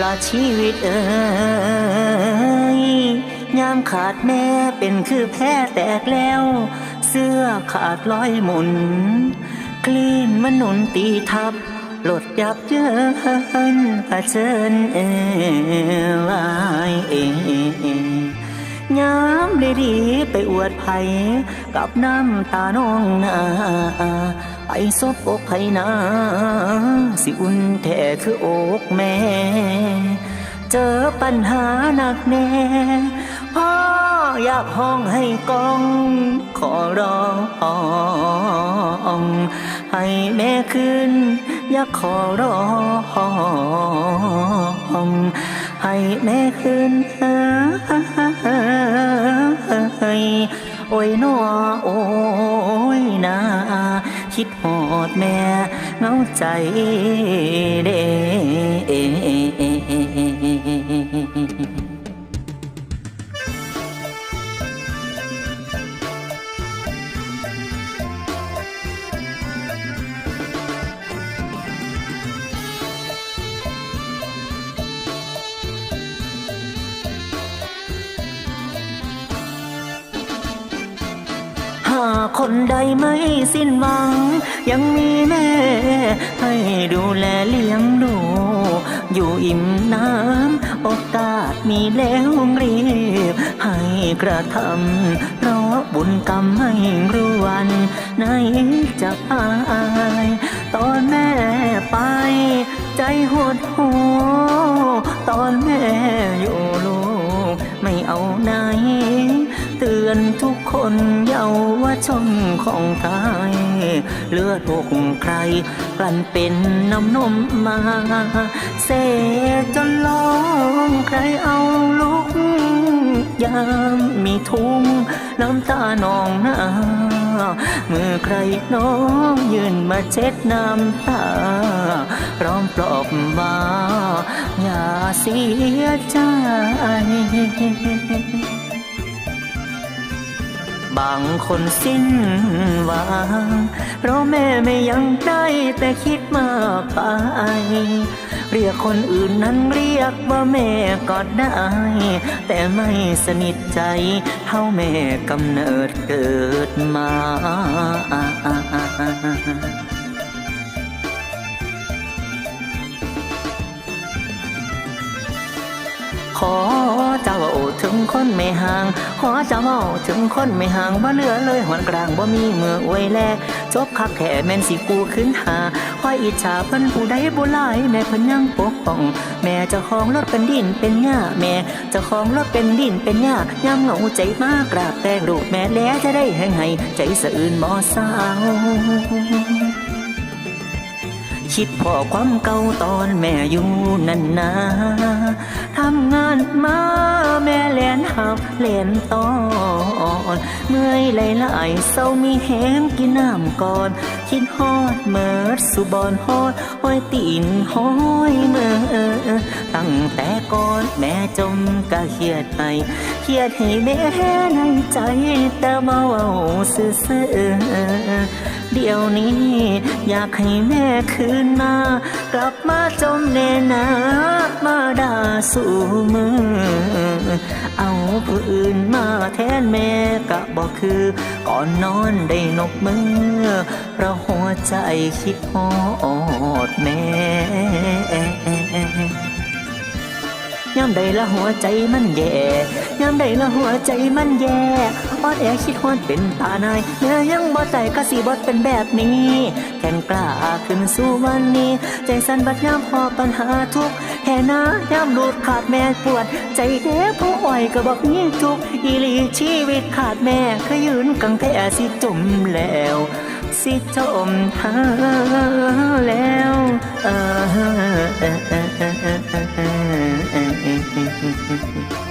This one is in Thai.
ละชีวิตเอ้ยยามขาดแม่เป็นคือแพ้แตกแล้ว เสื้อขาดร้อยหมุน คลื่นมนหนุนตีทับ หลดยับเยินเผชิญเอวายเอยามได้ดีไปอวดไผกับน้ำตาน้องนาไปซบอกไผนาสิอุ่นแท้คืออกแม่ เจอปัญหาหนักแน่พ่ออยากห้องให้กอง ขอร้องให้แม่ขึ้น อยากขอร้องให้แม่ขึ้นโอ้ยนอโอ้ยนาคิดหอดแม่เงาใจเด้าคนใดไม่สิ้นหวัง ยังมีแม่ ให้ดูแลเลี้ยงดู อยู่อิ่มน้ำโอกาสมีแล้วรีบ ให้กระทำเพราะบุญกรรมไม่รู้วันไหนจะพายตอนแม่ไป ใจหดหูตอนแม่อยู่ลูก ไม่เอาไหน อนทุกคนเยาวชนของไทย เลือดทุกใคร กลั่นเป็นน้ำนมมา เสกจนล้องใครเอาลุก ยามมีทุ่งน้ำตานองหน้ามือใครน้องยืนมาเช็ดน้ำตา พร้อมปลอบว่าอย่าเสียใจ บางคนสิ้นหวังเพราะแม่ไม่ยังได้แต่คิดมากไป เรียกคนอื่นนั้นเรียกว่าแม่ก็ได้ แต่ไม่สนิทใจเท่าแม่กำเนิดเกิดมาขอ เจ้าถึงคนไม่ห่างขอเจ้าถึงคนไม่ห่างบ่เหลือเลยหอนกลางบ่มีมืออวยแลจบคักแค่แม่นสิกูขึ้นหาคอยอิจฉาเพิ่นผู้ใดบ่หลายแม่เพิ่นยังปกป้อง แม่เจ้าของรถเป็นดินเป็นหญ้าแม่เจ้าของรถเป็นดินเป็นหญ้ายามเหงาใจมากกราบแต่งลูกแม่แล้วจะได้แห่งให้ใจสะอื่นบ่เศร้าคิดพ่อความเก่าตอนแม่อยู่นั่นนา เลียนหับเลียนตอนเมื่อยไหลไหลายๆเศร้ามีแหงกินน้ำก่อน คิดฮอดเมิดสุบอนฮอดห้อยตีนห้อยเมื่อตั้งแต่ก่อนแม่จมกะเครียดให้เครียดให้แม่ในใจแต่เบาซื่อเดี๋ยวนี้ อยากให้แม่คืนมากลับมาจมเนนามาด่า สู่มือ เอาผู้อื่นมาแทนแม่กะบอกคือ ก่อนนอนได้นกมือเพราะหัวใจคิดฮอดแม่ ยามใดละหัวใจมันแย่ยามใดละหัวใจมันแย่ออดแอคิดฮอนเป็นตานายเนื้อยังบ่ใจก็สีบดเป็นแบบนี้แข่งกล้าขึ้นสู้วันนี้ ใจสั่นบัดยามพอปัญหาทุกแห่น้ายามหลุดขาดแม่ปวด ใจเด้ผู้อ่อยก็บอกยิ่งทุกอีลีชีวิตขาดแม่ขยืนกังแพสิจมแล้วสิจมหาแล้ว เออ Mm-hmm.